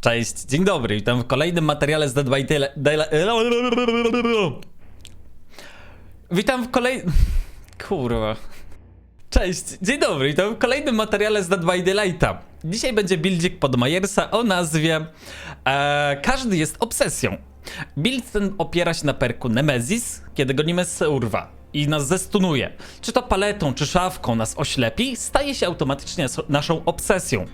Cześć, dzień dobry, witam w kolejnym materiale z Dead by. Witam w kolej... Kurwa. Cześć, dzień dobry, witam w kolejnym materiale z Dead by Daylighta. Dzisiaj będzie buildzik pod Majersa o nazwie e, Każdy jest obsesją. Build ten opiera się na perku Nemesis, kiedy gonimy Seurwa i nas zestunuje. Czy to paletą, czy szafką nas oślepi, staje się automatycznie nas- naszą obsesją.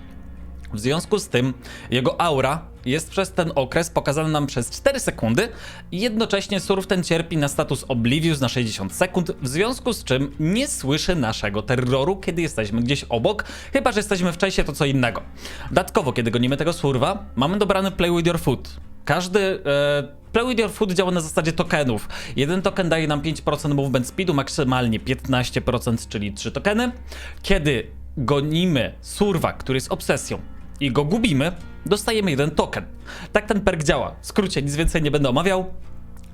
W związku z tym jego aura jest przez ten okres pokazana nam przez 4 sekundy i jednocześnie surf ten cierpi na status Oblivious na 60 sekund, w związku z czym nie słyszy naszego terroru, kiedy jesteśmy gdzieś obok, chyba że jesteśmy w czasie to co innego. Dodatkowo, kiedy gonimy tego surwa, mamy dobrany Play with your foot. Każdy e, Play with your foot działa na zasadzie tokenów. Jeden token daje nam 5% movement speedu, maksymalnie 15%, czyli 3 tokeny. Kiedy gonimy surwa, który jest obsesją i go gubimy, dostajemy jeden token. Tak ten perk działa. W skrócie, nic więcej nie będę omawiał.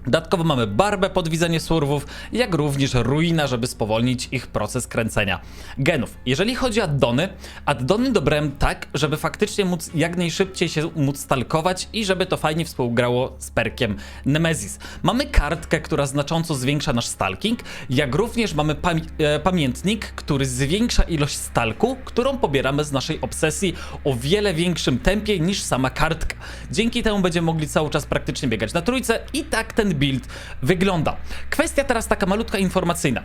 Dodatkowo mamy barbę pod widzenie surwów, jak również ruina, żeby spowolnić ich proces kręcenia genów. Jeżeli chodzi o addony, addony dobrałem tak, żeby faktycznie móc jak najszybciej się móc stalkować i żeby to fajnie współgrało z perkiem Nemesis. Mamy kartkę, która znacząco zwiększa nasz stalking, jak również mamy e, pamiętnik, który zwiększa ilość stalku, którą pobieramy z naszej obsesji o wiele większym tempie niż sama kartka. Dzięki temu będziemy mogli cały czas praktycznie biegać na trójce i tak ten build wygląda. Kwestia teraz taka malutka informacyjna.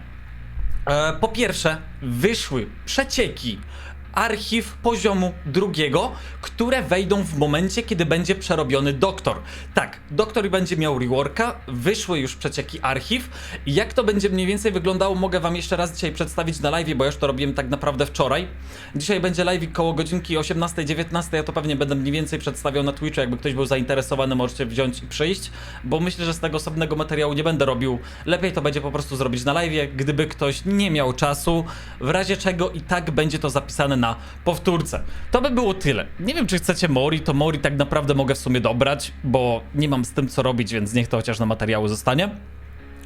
E, po pierwsze, wyszły przecieki archiw poziomu drugiego, które wejdą w momencie, kiedy będzie przerobiony doktor. Tak, doktor będzie miał reworka, wyszły już przecieki archiw jak to będzie mniej więcej wyglądało, mogę wam jeszcze raz dzisiaj przedstawić na live, bo już to robiłem tak naprawdę wczoraj. Dzisiaj będzie live koło godzinki 18-19, ja to pewnie będę mniej więcej przedstawiał na Twitchu, jakby ktoś był zainteresowany, możecie wziąć i przyjść, bo myślę, że z tego osobnego materiału nie będę robił. Lepiej to będzie po prostu zrobić na live, gdyby ktoś nie miał czasu, w razie czego i tak będzie to zapisane na powtórce. To by było tyle. Nie wiem, czy chcecie Mori, to Mori tak naprawdę mogę w sumie dobrać, bo nie mam z tym co robić, więc niech to chociaż na materiału zostanie.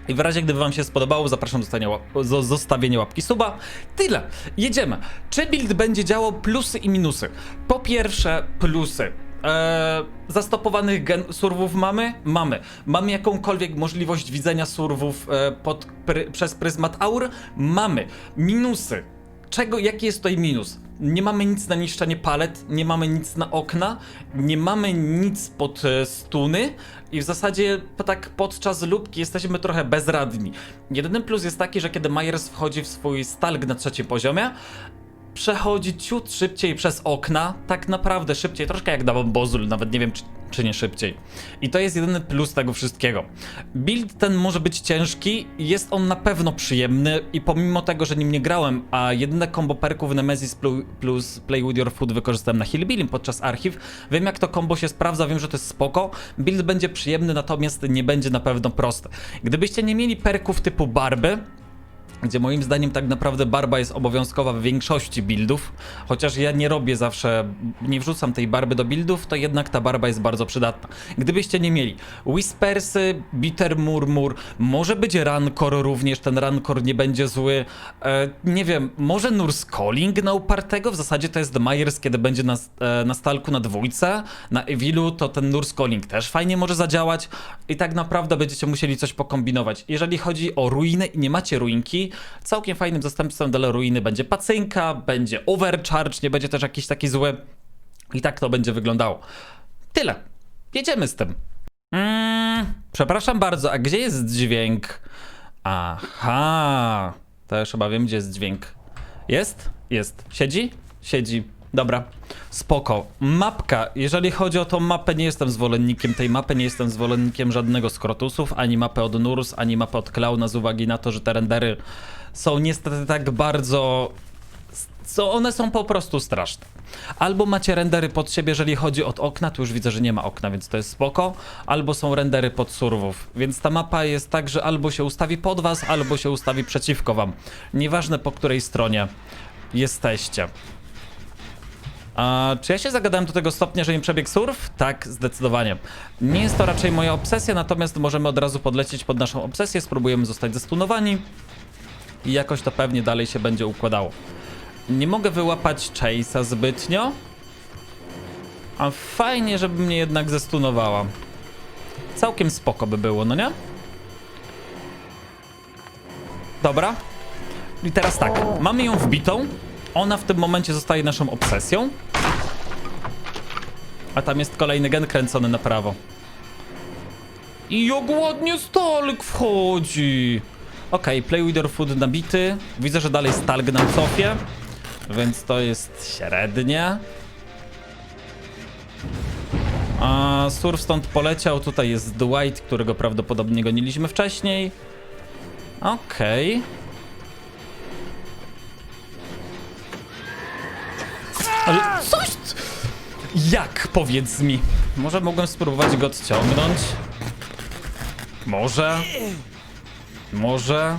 I w razie gdyby wam się spodobało, zapraszam do zostawienia łap- zo- zostawienia łapki suba. Tyle. Jedziemy. Czy build będzie działał plusy i minusy? Po pierwsze, plusy. Eee, zastopowanych gen surwów mamy? Mamy. Mamy jakąkolwiek możliwość widzenia surwów e, pod, przez pryzmat aur? Mamy. Minusy. Czego, jaki jest tutaj minus? Nie mamy nic na niszczenie palet, nie mamy nic na okna, nie mamy nic pod e, stuny i w zasadzie tak podczas lubki jesteśmy trochę bezradni. Jedyny plus jest taki, że kiedy Myers wchodzi w swój stalk na trzecim poziomie, przechodzi ciut szybciej przez okna, tak naprawdę szybciej, troszkę jak Dabon Bozul, nawet nie wiem czy, czy nie szybciej. I to jest jedyny plus tego wszystkiego. Build ten może być ciężki, jest on na pewno przyjemny i pomimo tego, że nim nie grałem, a jedyne combo perków Nemesis plu- plus Play With Your Food wykorzystałem na Hillbilly podczas archiw, wiem jak to combo się sprawdza, wiem, że to jest spoko, build będzie przyjemny, natomiast nie będzie na pewno prosty. Gdybyście nie mieli perków typu barby, gdzie moim zdaniem tak naprawdę barba jest obowiązkowa w większości buildów, chociaż ja nie robię zawsze, nie wrzucam tej barby do buildów, to jednak ta barba jest bardzo przydatna. Gdybyście nie mieli Whispersy, Bitter Murmur, może być Rancor również, ten Rancor nie będzie zły, e, nie wiem, może Nurse Calling na upartego, w zasadzie to jest Myers, kiedy będzie na, e, na stalku na dwójce, na Evilu, to ten Nurse Calling też fajnie może zadziałać i tak naprawdę będziecie musieli coś pokombinować. Jeżeli chodzi o ruinę i nie macie ruinki, całkiem fajnym zastępstwem dla ruiny będzie pacynka, będzie overcharge, nie będzie też jakiś taki zły i tak to będzie wyglądało. Tyle. Jedziemy z tym. Mm, przepraszam bardzo, a gdzie jest dźwięk? Aha, to już chyba wiem, gdzie jest dźwięk. Jest? Jest. Siedzi? Siedzi. Dobra, spoko. Mapka. Jeżeli chodzi o tą mapę, nie jestem zwolennikiem tej mapy, nie jestem zwolennikiem żadnego z Krotusów, ani mapy od Nurs, ani mapy od Klauna, z uwagi na to, że te rendery są niestety tak bardzo co one są po prostu straszne. Albo macie rendery pod siebie, jeżeli chodzi od okna, tu już widzę, że nie ma okna, więc to jest spoko, albo są rendery pod surwów, więc ta mapa jest tak, że albo się ustawi pod was, albo się ustawi przeciwko wam. Nieważne po której stronie jesteście. A czy ja się zagadałem do tego stopnia, że mi przebiegł surf? Tak, zdecydowanie. Nie jest to raczej moja obsesja, natomiast możemy od razu podlecieć pod naszą obsesję, spróbujemy zostać zestunowani i jakoś to pewnie dalej się będzie układało. Nie mogę wyłapać Chase'a zbytnio. A fajnie, żeby mnie jednak zestunowała. Całkiem spoko by było, no nie? Dobra. I teraz tak, mamy ją wbitą. Ona w tym momencie zostaje naszą obsesją. A tam jest kolejny gen kręcony na prawo. I jak ładnie Stalk wchodzi. Okej, Play with food nabity. Widzę, że dalej Stalk nam cofie. Więc to jest średnie. A Surf stąd poleciał. Tutaj jest Dwight, którego prawdopodobnie goniliśmy wcześniej. Okej. Ale coś... Jak? Powiedz mi. Może mogłem spróbować go odciągnąć? Może? Może?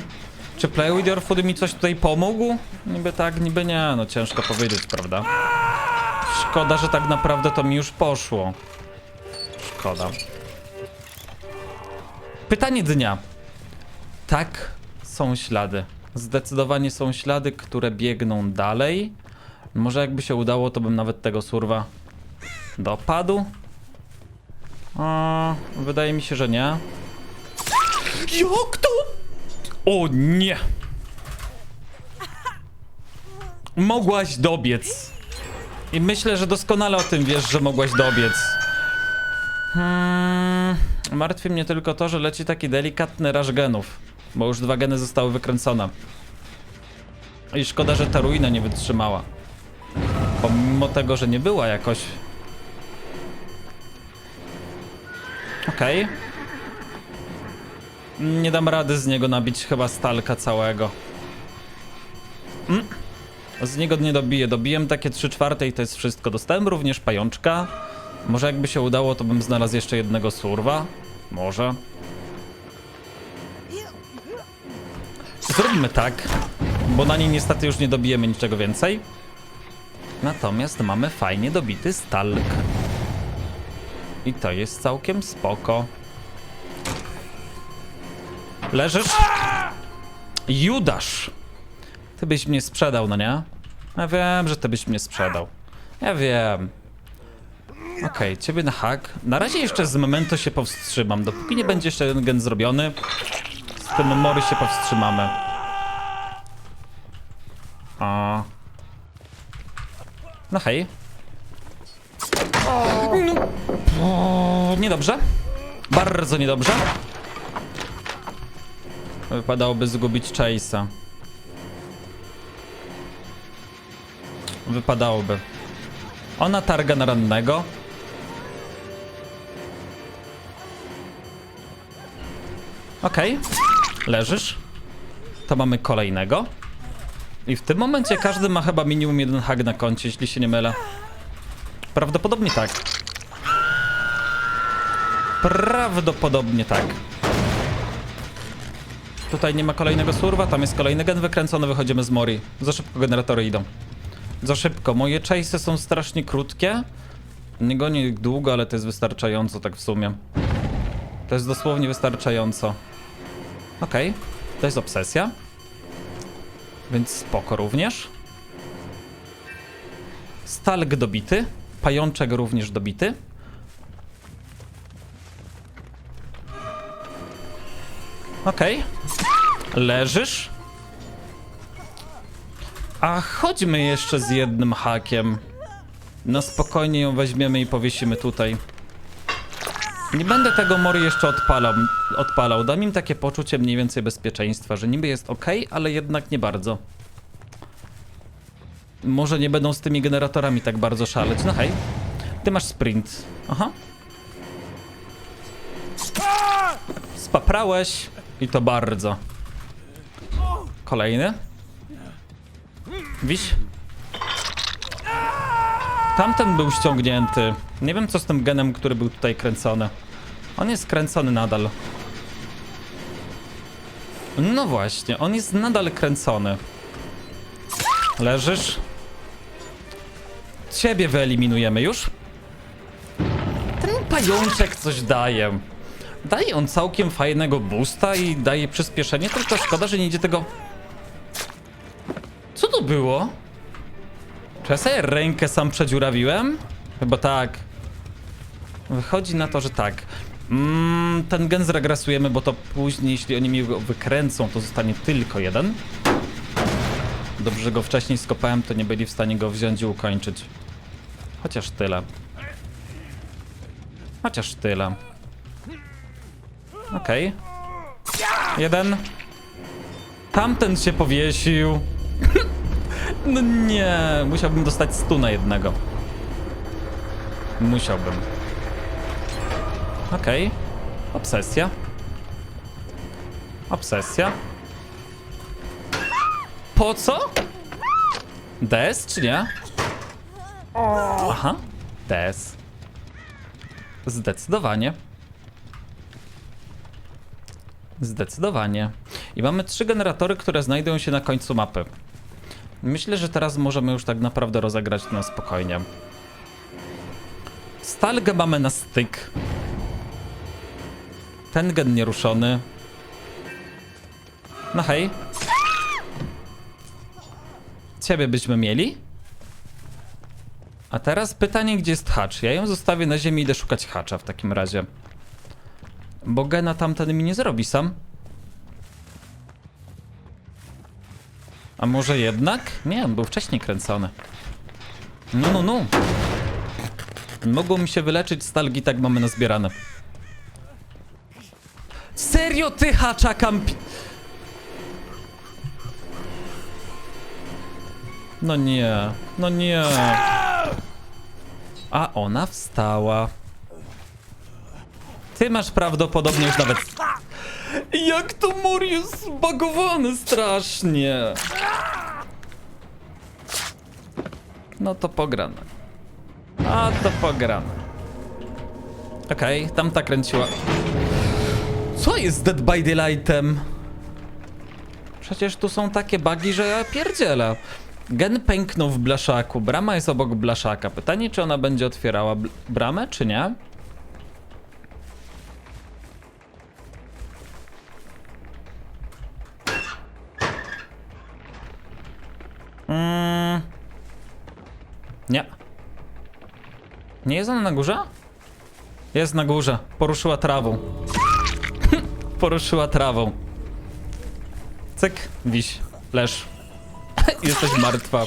Czy Play With Your Food mi coś tutaj pomógł? Niby tak, niby nie. No ciężko powiedzieć, prawda? Szkoda, że tak naprawdę to mi już poszło. Szkoda. Pytanie dnia. Tak, są ślady. Zdecydowanie są ślady, które biegną dalej. Może jakby się udało, to bym nawet tego surwa dopadł. A, wydaje mi się, że nie. Jak to? O nie! Mogłaś dobiec. I myślę, że doskonale o tym wiesz, że mogłaś dobiec. Hmm, martwi mnie tylko to, że leci taki delikatny raż genów. Bo już dwa geny zostały wykręcone. I szkoda, że ta ruina nie wytrzymała. Pomimo tego, że nie była jakoś... Okej. Nie dam rady z niego nabić chyba stalka całego. Mm. Z niego nie dobiję. Dobiłem takie 3 czwarte i to jest wszystko. Dostałem również pajączka. Może jakby się udało, to bym znalazł jeszcze jednego surwa. Może. Zróbmy tak, bo na niej niestety już nie dobijemy niczego więcej. Natomiast mamy fajnie dobity stalk. I to jest całkiem spoko. Leżysz? Judasz! Ty byś mnie sprzedał, no nie? Ja wiem, że ty byś mnie sprzedał. Ja wiem. Okej, ciebie na hak. Na razie jeszcze z momento się powstrzymam. Dopóki nie będzie jeszcze jeden gen zrobiony, z tym mory się powstrzymamy. A. No hej. O, niedobrze. Bardzo niedobrze. Wypadałoby zgubić Chase'a. Wypadałoby. Ona targa na rannego. Okej. Leżysz. To mamy kolejnego. I w tym momencie każdy ma chyba minimum jeden hak na koncie, jeśli się nie mylę. Prawdopodobnie tak. Prawdopodobnie tak. Tutaj nie ma kolejnego surwa, tam jest kolejny gen wykręcony, wychodzimy z Mori. Za szybko generatory idą. Za szybko. Moje chase'y są strasznie krótkie. Nie gonię ich długo, ale to jest wystarczająco tak w sumie. To jest dosłownie wystarczająco. Okej, to jest obsesja. Więc spoko również. Stalk dobity. Pajączek również dobity. Okej. Leżysz. A chodźmy jeszcze z jednym hakiem. Na spokojnie ją weźmiemy i powiesimy tutaj. Nie będę tego Mori jeszcze odpalał, odpalał. Dam im takie poczucie mniej więcej bezpieczeństwa, że niby jest ok, ale jednak nie bardzo. Może nie będą z tymi generatorami tak bardzo szaleć. No hej. Ty masz sprint. Aha. Spaprałeś. I to bardzo. Kolejny. Wiś. Tamten był ściągnięty. Nie wiem co z tym genem, który był tutaj kręcony. On jest kręcony nadal. No właśnie, on jest nadal kręcony. Leżysz? Ciebie wyeliminujemy już. Ten pajączek coś daje. Daje on całkiem fajnego boosta i daje przyspieszenie, tylko szkoda, że nie idzie tego... Co to było? Czy ja sobie rękę sam przedziurawiłem? Chyba tak. Wychodzi na to, że tak. Mm, ten gen zregresujemy, bo to później, jeśli oni mi go wykręcą, to zostanie tylko jeden. Dobrze, że go wcześniej skopałem, to nie byli w stanie go wziąć i ukończyć. Chociaż tyle. Chociaż tyle. Okej. Jeden. Tamten się powiesił. no nie, musiałbym dostać stuna jednego. Musiałbym. Okej. Obsesja. Obsesja. Po co? DS czy nie? Aha. DS. Zdecydowanie. Zdecydowanie. I mamy trzy generatory, które znajdują się na końcu mapy. Myślę, że teraz możemy już tak naprawdę rozegrać na spokojnie. Stalgę mamy na styk. Ten gen nieruszony. No hej. Ciebie byśmy mieli? A teraz pytanie, gdzie jest hacz? Ja ją zostawię na ziemi i idę szukać hacza w takim razie. Bo gena tamten mi nie zrobi sam. A może jednak? Nie, on był wcześniej kręcony. No, no, no. Mogło mi się wyleczyć stalgi, tak mamy nazbierane. Serio ty hacza kampi... No nie, no nie. A ona wstała. Ty masz prawdopodobnie już nawet... Jak to mur jest zbagowany strasznie. No to pograne. A to pograne. Okej, tamta kręciła. Co jest Dead by Daylightem? Przecież tu są takie bugi, że ja pierdzielę. Gen pęknął w blaszaku, brama jest obok blaszaka. Pytanie, czy ona będzie otwierała bramę, czy nie? Mm. Nie. Nie jest ona na górze? Jest na górze. Poruszyła trawą. Poruszyła trawą. Cyk, wiś, leż. Jesteś martwa.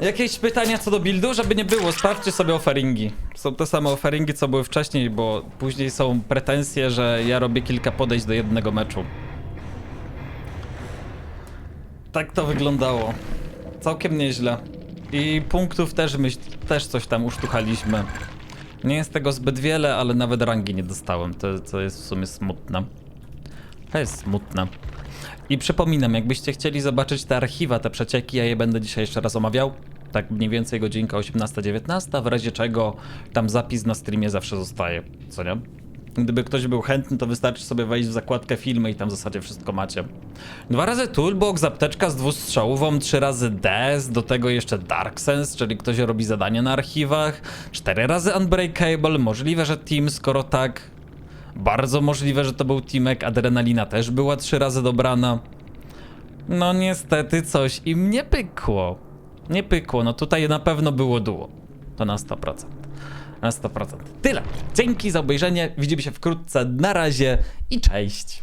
Jakieś pytania co do buildu? Żeby nie było, sprawdźcie sobie offeringi. Są te same offeringi, co były wcześniej, bo później są pretensje, że ja robię kilka podejść do jednego meczu. Tak to wyglądało. Całkiem nieźle. I punktów też myśl, też coś tam usztuchaliśmy. Nie jest tego zbyt wiele, ale nawet rangi nie dostałem. To, to jest w sumie smutne. To jest smutne. I przypominam, jakbyście chcieli zobaczyć te archiwa, te przecieki, ja je będę dzisiaj jeszcze raz omawiał. Tak mniej więcej godzinka 18-19, w razie czego tam zapis na streamie zawsze zostaje, co nie? Gdyby ktoś był chętny, to wystarczy sobie wejść w zakładkę filmy i tam w zasadzie wszystko macie. Dwa razy toolbox, apteczka z dwustrzałową, trzy razy DS, do tego jeszcze Dark Sense, czyli ktoś robi zadanie na archiwach, cztery razy Unbreakable, możliwe, że Team, skoro tak. Bardzo możliwe, że to był Teamek, Adrenalina też była trzy razy dobrana. No niestety coś im nie pykło. Nie pykło, no tutaj na pewno było duo. To na 100%. Na 100%. Tyle. Dzięki za obejrzenie. Widzimy się wkrótce. Na razie i cześć.